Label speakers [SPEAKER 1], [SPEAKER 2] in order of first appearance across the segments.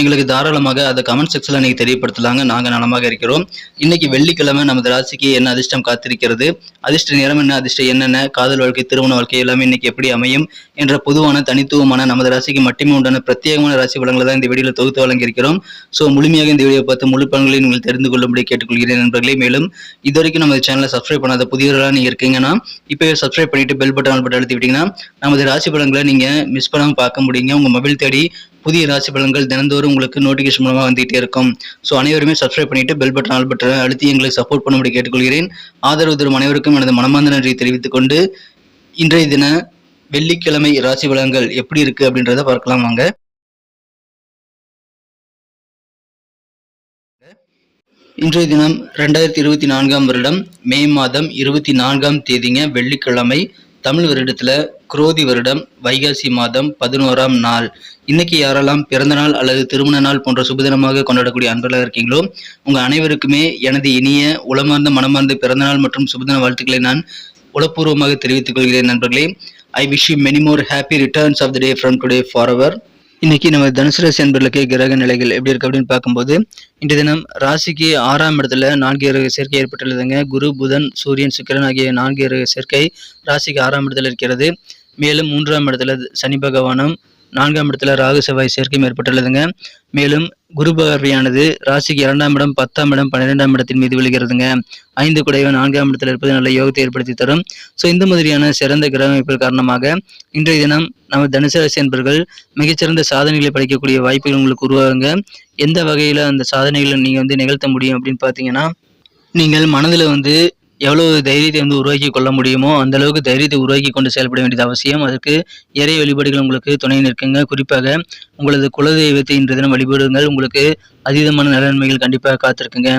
[SPEAKER 1] எங்களுக்கு தாராளமாக அதை கமெண்ட் செக்ஷனில் நீங்கள் தெரியப்படுத்தலாங்க. நாங்கள் நலமாக இருக்கிறோம். இன்னைக்கு வெள்ளிக்கிழமை நமது ராசிக்கு என்ன அதிர்ஷ்டம் காத்திருக்கிறது? அதிர்ஷ்ட நேரம் என்ன அதிர்ஷ்டம் என்னென்ன காதல் வாழ்க்கை திருமண வாழ்க்கை எல்லாமே இன்னைக்கு எப்படி அமையும் என்ற பொதுவான தனித்துவமான நமது ராசிக்கு மட்டுமே உண்டான பிரத்யேகமான ராசி பலன்களை தான் இந்த வீடியோவில் தொகுத்து வழங்கியிருக்கிறோம். ஸோ முழுமையாக இந்த வீடியோ பார்த்து முழு பலன்களை நீங்கள் தெரிந்து கொள்ளும்படி கேட்டுக்கொள்கிறேன் நண்பர்களே. மேலும் இது வரைக்கும் நமது சேனலை சப்ஸ்கிரைப் பண்ணாத புதியவர்களாக நீங்கள் இருக்கீங்கன்னா இப்போ சப்ஸ்கிரைப் பண்ணிட்டு பெல் பட்டன் பட்டன் அழுத்தி விட்டீங்கன்னா நமது ராசி பலன்களை நீங்கள் மிஸ் பண்ணாமல் பார்க்க முடியுங்க. உங்கள் மொபைல் தேடி புதிய ராசி பலன்கள் தினந்தோறும் உங்களுக்கு நோட்டிஃபிகேஷன் மூலமாக வந்துகிட்டே இருக்கும். ஸோ அனைவருமே சப்ஸ்கிரைப் பண்ணிட்டு பெல் பட்டன் ஆல் பட்டன் அழுத்தி எங்களை சப்போர்ட் பண்ணும்படி கேட்டுக்கொள்கிறேன். ஆதரவு தரும் அனைவருக்கும் எனது மனமார்ந்த நன்றியை தெரிவித்துக் கொண்டு இன்றைய தின வெள்ளிக்கிழமை ராசி பலன்கள் எப்படி இருக்கு அப்படின்றத பார்க்கலாம் வாங்க. இன்றைய தினம் ரெண்டாயிரத்தி இருபத்தி நான்காம் வருடம் மே மாதம் இருபத்தி நான்காம் தேதிங்க வெள்ளிக்கிழமை. தமிழ் வருடத்தில் குரோதி வருடம் வைகாசி மாதம் பதினோராம் நாள். இன்னைக்கு யாரெல்லாம் பிறந்தநாள் அல்லது திருமண நாள் போன்ற சுபதினமாக கொண்டாடக்கூடிய அன்பர்களாக இருக்கீங்களோ உங்கள் அனைவருக்குமே எனது இனிய உளமார்ந்த மனமார்ந்த பிறந்தநாள் மற்றும் சுபதின வாழ்த்துக்களை நான் உளப்பூர்வமாக தெரிவித்துக் கொள்கிறேன் நண்பர்களே. I wish you many more happy returns of the day from today for our இன்னைக்கு நம்ம தனுசு ராசி அன்பர்களுக்கு கிரக நிலைகள் எப்படி இருக்கு அப்படின்னு பார்க்கும்போது இன்றைய தினம் ராசிக்கு ஆறாம் இடத்துல நான்கு கிரக சேர்க்கை ஏற்பட்டுள்ளதுங்க. குரு புதன் சூரியன் சுக்கிரன் ஆகிய நான்கு கிரக சேர்க்கை ராசிக்கு ஆறாம் இடத்துல இருக்கிறது. மேலும் மூன்றாம் இடத்துல சனி பகவானும் நான்காம் இடத்துல ராகு செவ்வாய் சேர்க்கையும் ஏற்பட்டுள்ளதுங்க மேலும் குரு பார்வையானது ராசிக்கு இரண்டாம் இடம் பத்தாம் இடம் பன்னிரெண்டாம் இடத்தின் மீது விழுகிறதுங்க. ஐந்து குடையவன் நான்காம் இடத்துல இருப்பது நல்ல யோகத்தை ஏற்படுத்தி தரும். ஸோ இந்த மாதிரியான சிறந்த கிரக காரணமாக இன்றைய தினம் நம்ம தனுசு ராசி என்பர்கள் மிகச்சிறந்த சாதனைகளை படைக்கக்கூடிய வாய்ப்புகள் உங்களுக்கு உருவாகுங்க. எந்த வகையில் அந்த சாதனைகளை நீங்கள் வந்து நிகழ்த்த முடியும் அப்படின்னு பார்த்தீங்கன்னா நீங்கள் மனதில் வந்து எவ்வளவு தைரியத்தை வந்து உருவாக்கி கொள்ள முடியுமோ அந்த அளவுக்கு தைரியத்தை உருவாக்கி கொண்டு செயல்பட வேண்டியது அவசியம். அதற்கு இறை வழிபாடுகள் உங்களுக்கு துணை நிற்குங்க. குறிப்பாக உங்களது குலதெய்வத்தை இன்று தினம் வழிபடுங்கள். உங்களுக்கு அதீதமான நலன்மைகள் கண்டிப்பாக காத்திருக்குங்க.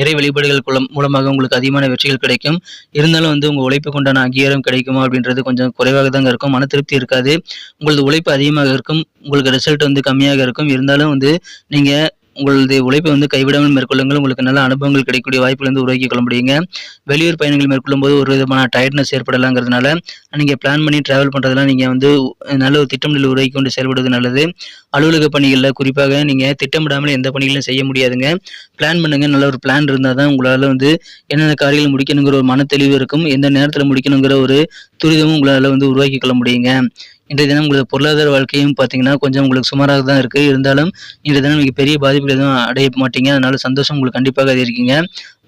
[SPEAKER 1] இறை வழிபாடுகள் குலம் மூலமாக உங்களுக்கு அதிகமான வெற்றிகள் கிடைக்கும். இருந்தாலும் வந்து உங்கள் உழைப்பு கொண்டான அங்கீகாரம் கிடைக்குமா அப்படின்றது கொஞ்சம் குறைவாக தாங்க இருக்கும். மன திருப்தி இருக்காது. உங்களது உழைப்பு அதிகமாக இருக்கும். உங்களுக்கு ரிசல்ட் வந்து கம்மியாக இருக்கும். இருந்தாலும் வந்து நீங்கள் உங்களது உழைப்பை வந்து கைவிடாமல் மேற்கொள்ளுங்கள். உங்களுக்கு நல்ல அனுபவங்கள் கிடைக்கக்கூடிய வாய்ப்புகள் வந்து உருவாக்கி கொள்ள முடியுங்க வெளியூர் பயணங்கள் மேற்கொள்ளும் போது ஒரு விதமான டயர்ட்னஸ் ஏற்படலாங்கிறதுனால நீங்கள் பிளான் பண்ணி ட்ராவல் பண்ணுறதெல்லாம் நீங்கள் வந்து நல்ல ஒரு திட்டமிடல் உருவாக்கி கொண்டு செயல்படுவது நல்லது. அலுவலக பணிகளில் குறிப்பாக நீங்கள் திட்டமிடாமல் எந்த பணிகளும் செய்ய முடியாதுங்க. பிளான் பண்ணுங்கள் நல்ல ஒரு பிளான் இருந்தால் தான் உங்களால் வந்து என்னென்ன காரியங்கள் முடிக்கணுங்கிற ஒரு மன தெளிவு இருக்கும். எந்த நேரத்தில் முடிக்கணுங்கிற ஒரு துரிதமும் உங்களால் வந்து உருவாக்கி கொள்ள முடியுங்க. இன்றைய தினம் உங்களுக்கு பொருளாதார வாழ்க்கையும் பார்த்தீங்கன்னா கொஞ்சம் உங்களுக்கு சுமாராக தான் இருக்குது இருந்தாலும் இன்றைய தினம் நீங்கள் பெரிய பாதிப்புகள் எதுவும் அடைய மாட்டீங்க. அதனால சந்தோஷம் உங்களுக்கு கண்டிப்பாக அதிகரிக்குங்க.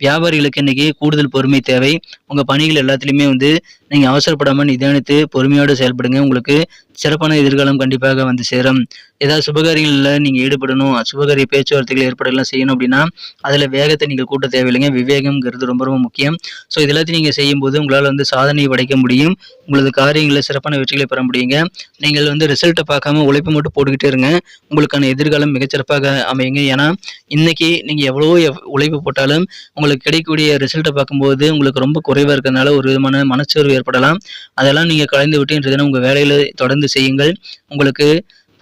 [SPEAKER 1] வியாபாரிகளுக்கு இன்னைக்கு கூடுதல் பொறுமை தேவை. உங்கள் பணிகள் எல்லாத்துலேயுமே வந்து நீங்கள் அவசரப்படாமல் நிதானித்து பொறுமையோடு செயல்படுங்க. உங்களுக்கு சிறப்பான எதிர்காலம் கண்டிப்பாக வந்து சேரும். ஏதாவது சுபகாரியங்களில் நீங்கள் ஈடுபடணும் சுபகாரிய பேச்சுவார்த்தைகள் ஏற்படலாம் செய்யணும் அப்படின்னா அதில் வேகத்தை நீங்கள் கூட்ட தேவையில்லைங்க. விவேகம்ங்கிறது ரொம்ப ரொம்ப முக்கியம். ஸோ இது எல்லாத்தையும் நீங்கள் செய்யும்போது உங்களால் வந்து சாதனை படைக்க முடியும். உங்களது காரியங்களில் சிறப்பான வெற்றிகளை பெற முடியுங்க. நீங்கள் வந்து ரிசல்ட்டை பார்க்காம உழைப்பு மட்டும் போட்டுக்கிட்டே இருங்க. உங்களுக்கான எதிர்காலம் மிகச்சிறப்பாக அமையுங்க. ஏன்னா இன்னைக்கு நீங்கள் எவ்வளோ எவ்- உழைப்பு போட்டாலும் உங்களுக்கு கிடைக்கக்கூடிய ரிசல்ட்டை பார்க்கும்போது உங்களுக்கு ரொம்ப குறைவாக இருக்கிறதுனால ஒரு விதமான மனச்சோர்வு ஏற்படலாம். அதெல்லாம் நீங்கள் கலந்து விட்டு இன்றைய தினம் உங்கள் வேலையில் தொடர்ந்து செய்யுங்கள். உங்களுக்கு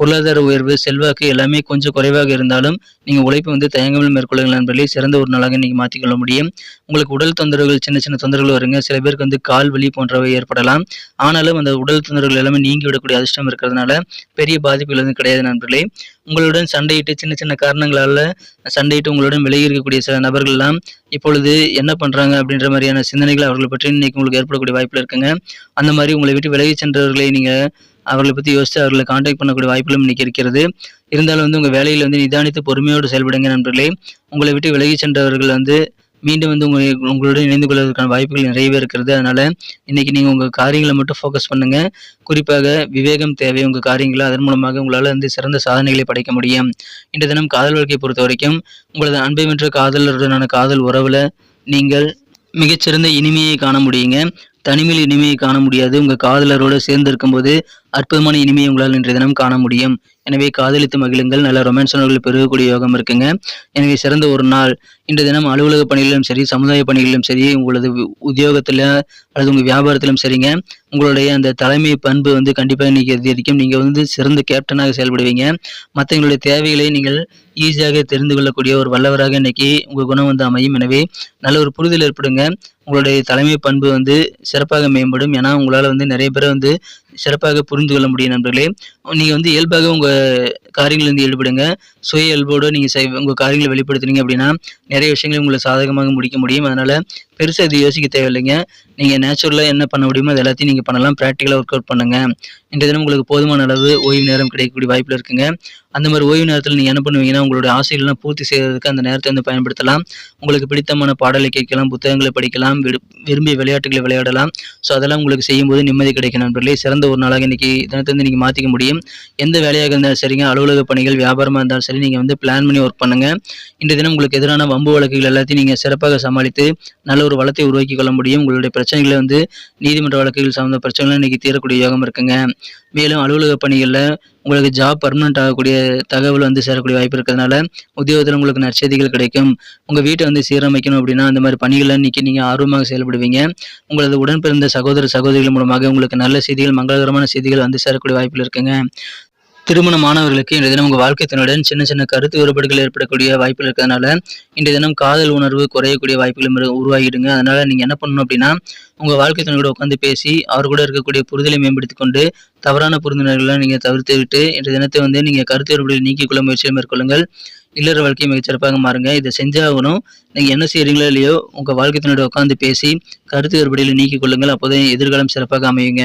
[SPEAKER 1] பொருளாதார உயர்வு செல்வாக்கு எல்லாமே கொஞ்சம் குறைவாக இருந்தாலும் நீங்கள் உழைப்பு வந்து தயங்காமல் மேற்கொள்ளுங்கள் நண்பர்களே. சிறந்த ஒரு நாளாக நீங்கள் மாற்றிக்கொள்ள முடியும். உங்களுக்கு உடல் தொந்தரவுகள் சின்ன சின்ன தொந்தரவுகள் வருங்க. சில பேருக்கு வந்து கால் வலி போன்றவை ஏற்படலாம். ஆனாலும் அந்த உடல் தொந்தரவுகள் எல்லாமே நீங்கி விடக்கூடிய அதிர்ஷ்டம் இருக்கிறதுனால பெரிய பாதிப்புகள் வந்து கிடையாது நண்பர்களே. உங்களுடன் சண்டையிட்டு சின்ன சின்ன காரணங்களால் சண்டையிட்டு உங்களுடன் விலகி இருக்கக்கூடிய சில நபர்கள்லாம் இப்பொழுது என்ன பண்ணுறாங்க அப்படின்ற மாதிரியான சிந்தனைகள் அவர்களை பற்றி இன்னைக்கு உங்களுக்கு ஏற்படக்கூடிய வாய்ப்பில் இருக்குங்க. அந்த மாதிரி உங்களை விட்டு விலகி சென்றவர்களை நீங்கள் அவர்களை பற்றி யோசித்து அவர்களை காண்டாக்ட் பண்ணக்கூடிய வாய்ப்புகளும் இன்னைக்கு இருக்கிறது. இருந்தாலும் வந்து உங்கள் வேலையில் வந்து நிதானித்து பொறுமையோடு செயல்படுங்க நண்பர்களே. உங்களை விட்டு விலகி சென்றவர்கள் வந்து மீண்டும் வந்து உங்களை உங்களுடன் இணைந்து கொள்வதற்கான வாய்ப்புகள் நிறையவே இருக்கிறது. அதனால இன்னைக்கு நீங்கள் உங்கள் காரியங்களை மட்டும் ஃபோக்கஸ் பண்ணுங்க. குறிப்பாக விவேகம் தேவை உங்கள் காரியங்களை அதன் மூலமாக உங்களால் வந்து சிறந்த சாதனைகளை படைக்க முடியும். இன்று தினம் காதல் வாழ்க்கையை பொறுத்த வரைக்கும் உங்களது அன்பை வென்ற காதலருடனான காதல் உறவில் நீங்கள் மிகச்சிறந்த இனிமையை காண முடியுங்க. தனிமையில் இனிமையை காண முடியாது. உங்கள் காதலரோடு சேர்ந்து இருக்கும்போது அற்புதமான இனிமையை உங்களால் இன்றைய தினம் காண முடியும். எனவே காதலித்து மகிழுங்கள். நல்ல ரொமான்ஸ் உணர்வுகள் பெருகக்கூடிய யோகம் இருக்குங்க. எனவே சிறந்த ஒரு நாள். இன்று தினம் அலுவலக பணிகளிலும் சரி சமுதாய பணிகளிலும் சரி உங்களது உத்தியோகத்தில் அல்லது உங்கள் வியாபாரத்திலும் சரிங்க. உங்களுடைய அந்த தலைமை பண்பு வந்து கண்டிப்பாக இன்னைக்கு அதிகரிக்கும். நீங்கள் வந்து சிறந்த கேப்டனாக செயல்படுவீங்க. மற்றவங்களுடைய தேவைகளை நீங்கள் ஈஸியாக தெரிந்து கொள்ளக்கூடிய ஒரு வல்லவராக இன்னைக்கு உங்கள் குணம் வந்து அமையும். எனவே நல்ல ஒரு புரிதல் ஏற்படுங்க. உங்களுடைய தலைமை பண்பு வந்து சிறப்பாக மேம்படும். ஏன்னா உங்களால் வந்து நிறைய பேரை வந்து சிறப்பாக புரிந்து கொள்ள முடியும் நண்பர்களே. நீங்கள் வந்து இயல்பாக உங்கள் காரியங்களிலிருந்து ஈடுபடுங்க. சுய இயல்போடு நீங்கள் செய் உங்கள் காரியங்களை வெளிப்படுத்துனீங்க அப்படின்னா நிறைய விஷயங்களை உங்களை சாதகமாக முடிக்க முடியும். அதனால் பெருசாக இது யோசிக்க தேவையில்லைங்க. நீங்கள் நேச்சுரலாக என்ன பண்ண முடியுமோ அது எல்லாத்தையும் நீங்கள் பண்ணலாம். ப்ராக்டிக்கலாக ஒர்க் அவுட் பண்ணுங்கள் இன்றைய தினம் உங்களுக்கு போதுமான அளவு ஓய்வு நேரம் கிடைக்கக்கூடிய வாய்ப்பில் இருக்குங்க. அந்த மாதிரி ஓய்வு நேரத்தில் நீங்கள் என்ன பண்ணுவீங்கன்னா உங்களுடைய ஆசைகள்லாம் பூர்த்தி செய்வதற்கு அந்த நேரத்தை வந்து பயன்படுத்தலாம். உங்களுக்கு பிடித்தமான பாடலை கேட்கலாம் புத்தகங்களை படிக்கலாம் விரும்பிய விளையாட்டுகளை விளையாடலாம். ஸோ அதெல்லாம் உங்களுக்கு செய்யும்போது நிம்மதி கிடைக்கும் நண்பர்களே. சிறந்த ஒரு நாளாக இன்றைக்கி தினத்தை வந்து நீங்கள் மாற்றிக்க முடியும். எந்த வேலையாக இருந்தாலும் சரிங்க. அலுவலக பணிகள் வியாபாரமாக இருந்தாலும் சரி நீங்கள் வந்து பிளான் பண்ணி ஒர்க் பண்ணுங்கள் இன்றைய தினம் உங்களுக்கு எதிரான வம்பு வழக்குகள் எல்லாத்தையும் நீங்கள் சிறப்பாக சமாளித்து நல்ல ஒரு வளத்தை உருவாக்கி கொள்ள முடியும். உங்களுடைய பிரச்சனைகளை வந்து நீதிமன்ற வழக்குகள் சார்ந்த பிரச்சனைகள் இன்றைக்கி தீரக்கூடிய யோகம் இருக்குங்க. மேலும் அலுவலக பணிகளில் உங்களுக்கு ஜாப் பர்மனெண்ட் ஆகக்கூடிய தகவல் வந்து சேரக்கூடிய வாய்ப்பு இருக்கிறதுனால உத்தியோகத்தில் உங்களுக்கு நற்செய்திகள் கிடைக்கும். உங்கள் வீட்டை வந்து சீரமைக்கணும் அப்படின்னா அந்த மாதிரி பணிகளை இன்றைக்கி நீங்கள் ஆர்வமாக செயல்படுவீங்க. உங்களது உடன் பிறந்த சகோதர சகோதரிகள் மூலமாக உங்களுக்கு நல்ல செய்திகள் மங்களகரமான செய்திகள் வந்து சேரக்கூடிய வாய்ப்பில் இருக்குங்க. திருமணமானவர்களுக்கு இன்றைய தினம் உங்கள் வாழ்க்கை துணையுடன் சின்ன சின்ன கருத்து வேறுபாடுகள் ஏற்படக்கூடிய வாய்ப்புகள் இருக்கிறதுனால இன்றைய தினம் காதல் உணர்வு குறையக்கூடிய வாய்ப்புகள் உருவாகிடுங்க. அதனால நீங்கள் என்ன பண்ணணும் அப்படின்னா உங்கள் வாழ்க்கை துணையோட உட்காந்து பேசி அவர் கூட இருக்கக்கூடிய புரிதலை மேம்படுத்தி கொண்டு தவறான புரிந்துணர்களை நீங்கள் தவிர்த்து விட்டு இன்றைய தினத்தை வந்து நீங்கள் கருத்து வேறுபாடுகளை நீக்கிக்கொள்ள முயற்சியை மேற்கொள்ளுங்கள். இல்லற வாழ்க்கையை மிகச்சிறப்பாக மாறுங்க. இதை செஞ்சாகணும். நீங்கள் என்ன செய்கிறீங்களோ இல்லையோ உங்கள் வாழ்க்கை துணையோட உட்காந்து பேசி கருத்து வேறுபாடுகளை நீக்கிக் கொள்ளுங்கள். அப்போதான் எதிர்காலம் சிறப்பாக அமையுங்க.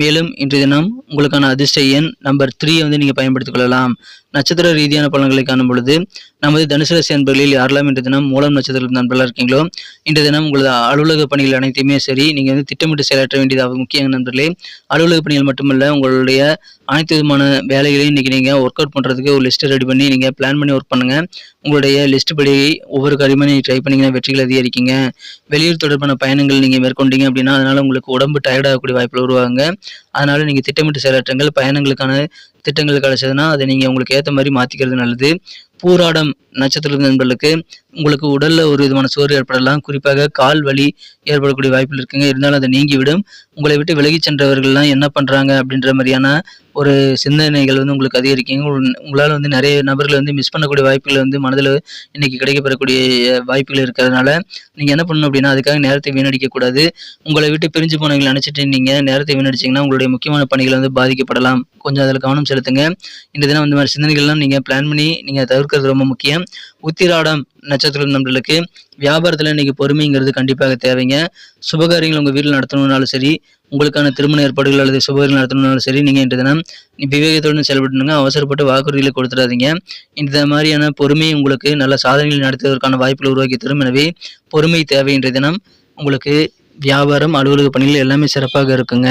[SPEAKER 1] மேலும் இன்றைய தினம் உங்களுக்கான அதிர்ஷ்ட எண் நம்பர் த்ரீ வந்து நீங்கள் பயன்படுத்திக் கொள்ளலாம். நட்சத்திர ரீதியான பலன்களை காணும் பொழுது நமது தனுசு ராசி அன்பர்களில் யாரெல்லாம் இன்றைய தினம் மூலம் நட்சத்திர நண்பர்களாக இருக்கீங்களோ இன்றைய தினம் உங்களது அலுவலக பணிகள் அனைத்தையுமே சரி நீங்கள் வந்து திட்டமிட்டு செயலாற்ற வேண்டியது முக்கிய நண்பர்களே. அலுவலக பணிகள் மட்டுமல்ல உங்களுடைய அனைத்து விதமான வேலைகளையும் இன்றைக்கி நீங்கள் ஒர்க் அவுட் பண்ணுறதுக்கு ஒரு லிஸ்ட்டு ரெடி பண்ணி நீங்கள் பிளான் பண்ணி ஒர்க் பண்ணுங்கள் உங்களுடைய லிஸ்ட் படி ஒவ்வொரு காரியமாக நீங்கள் ட்ரை பண்ணிங்கன்னா வெற்றிகள் அதிகரிக்கீங்க. வெளியூர் தொடர்பான பயணங்கள் நீங்கள் மேற்கொண்டீங்க அப்படின்னா அதனால் உங்களுக்கு உடம்பு டயர்டாகக்கூடிய வாய்ப்புகள் உருவாங்க அதனால் நீங்கள் திட்டமிட்டு செயலாற்றுங்கள் பயணங்களுக்கான திட்டங்கள் கிடைச்சதுன்னா அதை நீங்கள் உங்களுக்கு ஏற்ற மாதிரி மாற்றிக்கிறது நல்லது. பூராடம் நட்சத்திர நண்பர்களுக்கு உங்களுக்கு உடலில் ஒரு விதமான சோறு ஏற்படலாம். குறிப்பாக கால் வலி ஏற்படக்கூடிய வாய்ப்புகள் இருக்குங்க. இருந்தாலும் அதை நீங்கிவிடும். உங்களை விட்டு விலகி சென்றவர்கள்லாம் என்ன பண்ணுறாங்க அப்படின்ற மாதிரியான ஒரு சிந்தனைகள் வந்து உங்களுக்கு அதிகரிக்குங்க. உங்களால் வந்து நிறைய நபர்களை வந்து மிஸ் பண்ணக்கூடிய வாய்ப்புகள் வந்து மனதில் இன்றைக்கி கிடைக்கப்பெறக்கூடிய வாய்ப்புகள் இருக்கிறதுனால நீங்கள் என்ன பண்ணணும் அப்படின்னா அதுக்காக நேரத்தை வீணடிக்கக்கூடாது. உங்களை விட்டு பிரிஞ்சு போனவங்களை நினச்சிட்டு நீங்கள் நேரத்தை வீணடிச்சிங்கன்னா உங்களுடைய முக்கியமான பணிகள் வந்து பாதிக்கப்படலாம். கொஞ்சம் அதில் கவனம் செலுத்துங்க. இந்த தினம் இந்த மாதிரி சிந்தனைகள்லாம் நீங்கள் பிளான் பண்ணி நீங்கள் தவிர்க்கிறது ரொம்ப முக்கியம். உத்திராடம் நட்சத்திரம் நம்மளுக்கு வியாபாரத்தில் இன்னைக்கு பொறுமைங்கிறது கண்டிப்பாக தேவைங்க. சுபகாரியங்கள் உங்கள் வீட்டில் நடத்தணும்னாலும் சரி உங்களுக்கான திருமண ஏற்பாடுகள் அல்லது சுபகாரியம் நடத்தணும்னாலும் சரி நீங்கள் இன்று தினம் விவேகத்துடன் செயல்படணுங்க அவசரப்பட்டு வாக்குறுதிகளை கொடுத்துடாதீங்க. இந்த மாதிரியான பொறுமை உங்களுக்கு நல்ல சாதனைகள் நடத்துவதற்கான வாய்ப்புகள் உருவாக்கி தரும். எனவே பொறுமை தேவை இன்றைய தினம். உங்களுக்கு வியாபாரம் அலுவலக பணிகள் எல்லாமே சிறப்பாக இருக்குங்க.